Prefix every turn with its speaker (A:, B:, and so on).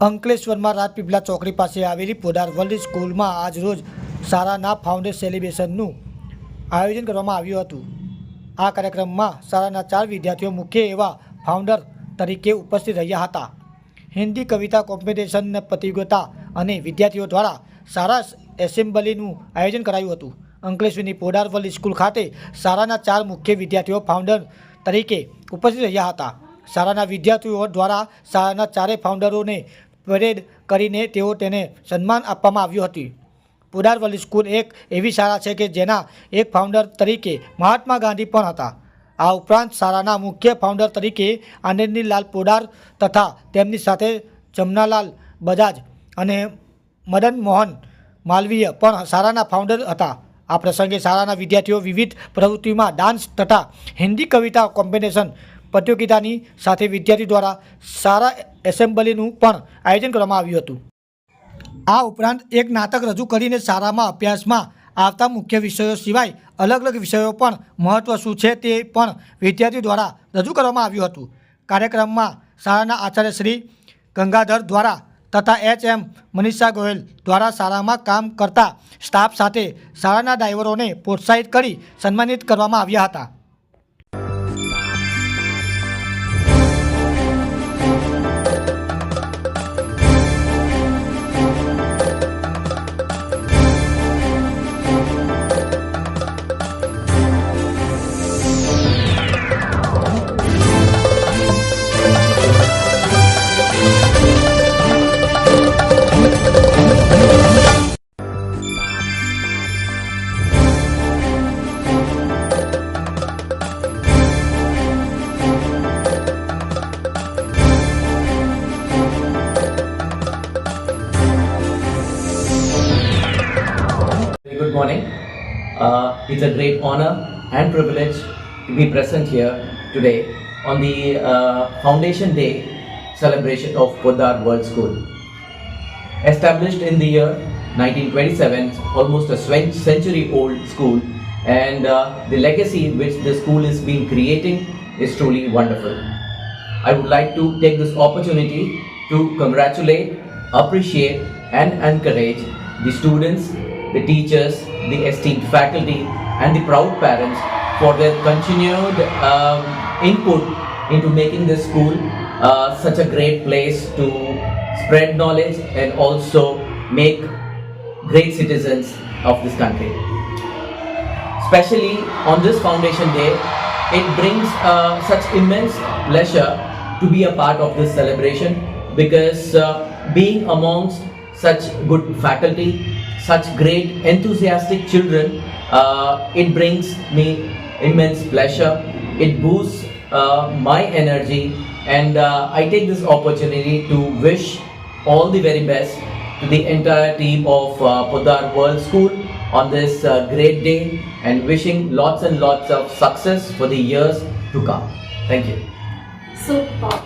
A: અંકલેશ્વરમાં રાજપીપળા ચોકડી પાસે આવેલી પોદાર વર્લ્ડ સ્કૂલમાં આજરોજ શાળાના ફાઉન્ડર સેલિબ્રેશનનું આયોજન કરવામાં આવ્યું હતું. આ કાર્યક્રમમાં શાળાના ચાર વિદ્યાર્થીઓ મુખ્ય એવા ફાઉન્ડર તરીકે ઉપસ્થિત રહ્યા હતા. હિન્દી કવિતા કોમ્પિટિશન પ્રતિયોગિતા અને વિદ્યાર્થીઓ દ્વારા સારા એસેમ્બલીનું આયોજન કરાયું હતું. અંકલેશ્વરની પોડાર વર્લ્ડ સ્કૂલ ખાતે શાળાના ચાર મુખ્ય વિદ્યાર્થીઓ ફાઉન્ડર તરીકે ઉપસ્થિત રહ્યા હતા. શાળાના વિદ્યાર્થીઓ દ્વારા શાળાના ચારેય ફાઉન્ડરોને પરેડ કરીને તેઓ તેને સન્માન આપવામાં આવ્યું હતું. પુડારવલ્લી સ્કૂલ એક એવી શાળા છે કે જેના એક ફાઉન્ડર તરીકે મહાત્મા ગાંધી પણ હતા. આ ઉપરાંત શાળાના મુખ્ય ફાઉન્ડર તરીકે આનંદીલાલ પોડાર તથા તેમની સાથે જમનાલાલ બજાજ અને મદન મોહન માલવીય પણ શાળાના ફાઉન્ડર હતા. આ પ્રસંગે શાળાના વિદ્યાર્થીઓ વિવિધ પ્રવૃત્તિમાં ડાન્સ તથા હિન્દી કવિતા કોમ્પિટિશન પ્રતિયોગિતાની સાથે વિદ્યાર્થી દ્વારા શાળા એસેમ્બલીનું પણ આયોજન કરવામાં આવ્યું હતું. આ ઉપરાંત એક નાટક રજૂ કરીને શાળામાં અભ્યાસમાં આવતા મુખ્ય વિષયો સિવાય અલગ અલગ વિષયો પણ મહત્ત્વ શું છે તે પણ વિદ્યાર્થીઓ દ્વારા રજૂ કરવામાં આવ્યું હતું. કાર્યક્રમમાં શાળાના આચાર્ય શ્રી ગંગાધર દ્વારા તથા એચ એમ મનીષા ગોયલ દ્વારા શાળામાં કામ કરતા સ્ટાફ સાથે શાળાના ડ્રાઈવરોને પ્રોત્સાહિત કરી સન્માનિત કરવામાં આવ્યા હતા.
B: Morning. Uh, it's a great honor and privilege to be present here today on the uh, Foundation Day celebration of Podar World School. Established in the year 1927, almost a century old school, and uh, the legacy which the school is being creating is truly wonderful. I would like to take this opportunity to congratulate, appreciate, and encourage the students, the teachers, the esteemed faculty, and the proud parents for their continued um, input into making this school uh, such a great place to spread knowledge and also make great citizens of this country. Especially on this foundation day it brings uh, such immense pleasure to be a part of this celebration because uh, being amongst such good faculty such great enthusiastic children uh, it brings me immense pleasure it boosts uh, my energy and uh, i take this opportunity to wish all the very best to the entire team of uh, Podar World School on this uh, great day and wishing lots and lots of success for the years to come. Thank you.
C: Super.